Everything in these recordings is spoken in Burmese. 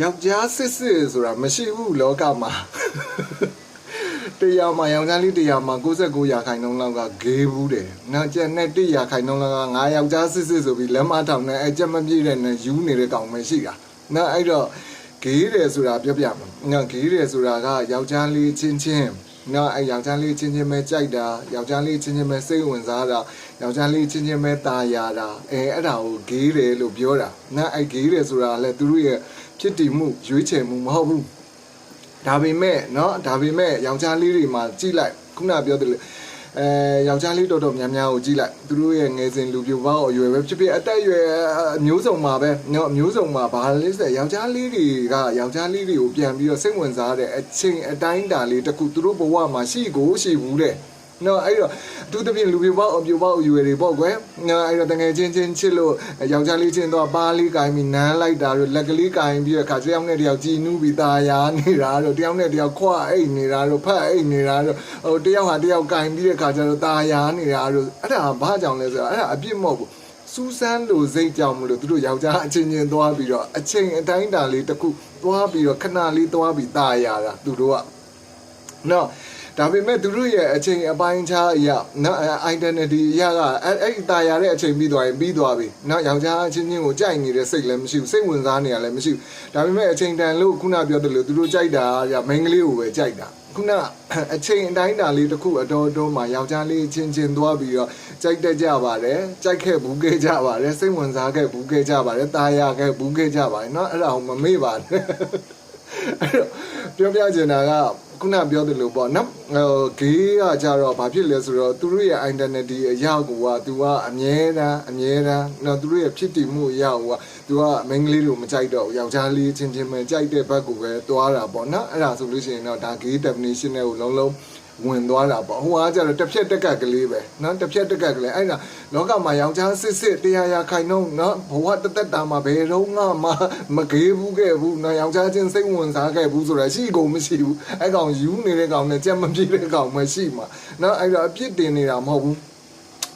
ယောက်ျားစစ်စစ်ဆိုတာမရှိဘူးလောကမှာတရားမှာယောက်ျားလေးတရားမှာ69ရာခိုင်နှုန်းလောက်ကဂေးဘူးတယ်။နောက်ကျန်တဲ့1ရာခိုင်နှုန်းလောက်ကငါယောက်ျားစစ်စစ်ဆိုပြီးလက်မထောင်နဲ့အကြက်မပြည့်တဲ့နဲ့ယူနေတဲ့ကောင်မရှိတာ။နောက်အဲ့တော့ဂေးတယ်ဆိုတာပြောပြမှာ။နောက်ဂေးတယ်ဆိုတာကယောက်ျားလေးချင်းချင်းနော်အဲယောက်ျားလေးချင်းချင်းပဲကြိုက်တာယောက်ျားလေးချင်းချင်းပဲစိတ်ဝင်စားတာယောက်ျားလေးချင်းချင်းပဲตาရတာအဲအဲ့ဒါကိုဂေးတယ်လို့ပြောတာနော်အဲဂေးတယ်ဆိုတာလည်းသူတို့ရဲ့ ဖြစ်တည်မှုရွေးချယ်မှုမဟုတ်ဘူးဒါပေမဲ့เนาะဒါပေမဲ့ယောက်ျားလေးတွေမှာကြိလိုက်ခုနပြောတယ်လေအဲယောက်ျားလေးတော်တော်များများကိုကြည့်လိုက်သူတို့ရဲ့ငယ်စဉ်လူပြိုပေါင်းအရွယ်ပဲဖြစ်ဖြစ်အသက်အရွယ်အမျိုးစုံမှာပဲเนาะအမျိုးစုံမှာဘာလဲဆိုယောက်ျားလေးတွေကယောက်ျားလေးတွေကိုပြန်ပြီးတော့စိတ်ဝင်စားတဲ့အချိန်အတိုင်းတာလေးတစ်ခုသူတို့ဘဝမှာရှိကိုရှိဘူးတဲ့ နော်အဲ့တော့အထူးသဖြင့်လူပြိုပေါင်းအပြိုပေါင်းအရွယ်တွေပေါ့ကွယ်နော်အဲ့တော့တငယ်ချင်းချင်းချစ်လို့ယောက်ျားလေးချင်းတော့ပါးလေးကင်ပြီးနမ်းလိုက်တာတို့လက်ကလေးကင်ပြီးတော့ခါတယောက်နဲ့တယောက်ကြည်နူးပြီးตาယာနေတာတို့တယောက်နဲ့တယောက်ခွအိတ်နေတာတို့ဖတ်အိတ်နေတာတို့ဟိုတယောက်ဟာတယောက်ကင်ပြီးတဲ့ခါကျတော့ตาယာနေတာတို့အဲ့ဒါဘာကြောင့်လဲဆိုတော့အဲ့ဒါအပြစ်မဟုတ်ဘူးစူးစမ်းလို့စိတ်ကြောင့်မလို့သူတို့ယောက်ျားအချင်းချင်းသွားပြီးတော့အချိန်အတိုင်းတာလေးတစ်ခုသွားပြီးတော့ခဏလေးသွားပြီးตาယာတာသူတို့ကနော် ဒါပေမဲ့သူတို့ရဲ့အချိန်အပိုင်းခြားအရာနော် identity အရာကအဲ့အဲ့ဒီตายရတဲ့အချိန်ပြီးသွားရင်ပြီးသွားပြီနော်ယောက်ျားအချင်းချင်းကိုကြိုက်နေတဲ့စိတ်လည်းမရှိဘူးစိတ်ဝင်စားနေရလည်းမရှိဘူးဒါပေမဲ့အချိန်တန်လို့ခုနပြောတယ်လို့သူတို့ကြိုက်တာကမိန်းကလေးကိုပဲကြိုက်တာခုနအချိန်အတိုင်းတာလေးတစ်ခုအတော်တော်မှာယောက်ျားလေးချင်းချင်းသွားပြီးတော့ကြိုက်တတ်ကြပါတယ်ကြိုက်ခဲ့ဘူးခဲ့ကြပါတယ်စိတ်ဝင်စားခဲ့ဘူးခဲ့ကြပါတယ်ตายရခဲ့ဘူးခဲ့ကြပါတယ်เนาะအဲ့ဒါကိုမမေ့ပါနဲ့ အဲ့တော့ပြောပြချင်တာကခုနပြောသလိုပေါ့နော်ဟိုဂေးကကြတော့ဘာဖြစ်လဲဆိုတော့သူတို့ရဲ့ identity အရာကိုကသူကအမြဲတမ်းအမြဲတမ်းနော်သူတို့ရဲ့ဖြစ်တည်မှုအရာကိုကသူကမိန်းကလေးလိုမကြိုက်တော့ဘူးယောက်ျားလေးချင်းချင်းပဲကြိုက်တဲ့ဘက်ကိုပဲတွားတာပေါ့နော်အဲ့ဒါဆိုလို့ရှိရင်တော့ဒါ gay definition နဲ့ကိုလုံးလုံး ဝင်သွားတာပေါ့ဟိုအားကျတော့တစ်ဖြက်တက်ကက်ကလေးပဲနော်တစ်ဖြက်တက်ကက်ကလေးအဲ့ဒါလောကမှာယောက်ျားစစ်စစ်တရားရာခိုင်နှုန်းနော်ဘဝတသက်တာမှာဘယ်တော့မှမကေးဘူးခဲ့ဘူးနော်ယောက်ျားချင်းစိတ်ဝင်စားခဲ့ဘူးဆိုတာရှိကုန်မရှိဘူးအဲ့ကောင်ယူနေတဲ့ကောင်နဲ့ကြက်မပြေတဲ့ကောင်မရှိမှာနော်အဲ့တော့အပြစ်တင်နေတာမဟုတ်ဘူး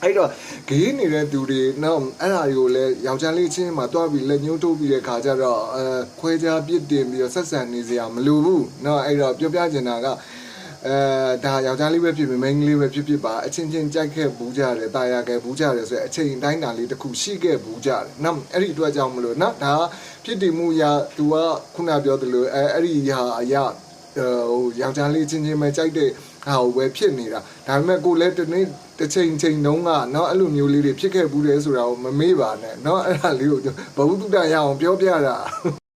အဲ့တော့ဂေးနေတဲ့သူတွေနော်အဲ့ဒါတွေကိုလည်းယောက်ျားလေးချင်းမှာတွားပြီးလက်ညှိုးထိုးပြီးတဲ့ခါကျတော့အဲခွဲခြားပြစ်တင်ပြီးတော့ဆက်ဆံနေစရာမလိုဘူးနော်အဲ့တော့ပြောပြချင်တာက အဲဒါယောက်ျားလေးပဲဖြစ်ဖြစ်မိန်းကလေးပဲဖြစ်ဖြစ်ပါအချင်းချင်းကြိုက်ခဲ့ဘူးကြတယ်တာယာခဲ့ဘူးကြတယ်ဆိုရင်အချိန်တိုင်းတာလေးတစ်ခုရှိခဲ့ဘူးကြတယ်နော်အဲ့ဒီအတွက်ကြောင့်မလို့နော်ဒါဖြစ်တည်မှုရာသူကခုနပြောသလိုအဲအဲ့ဒီဟာအရာဟိုယောက်ျားလေးချင်းချင်းပဲကြိုက်တဲ့ဟာကိုပဲဖြစ်နေတာဒါပေမဲ့ကိုလည်းတနေ့တစ်ချိန်ချိန်တုန်းကเนาะအဲ့လိုမျိုးလေးတွေဖြစ်ခဲ့ဘူးတယ်ဆိုတာကိုမမေ့ပါနဲ့เนาะအဲ့ဒါလေးကိုဘဝတုဒ္ဒရအောင်ပြောပြတာ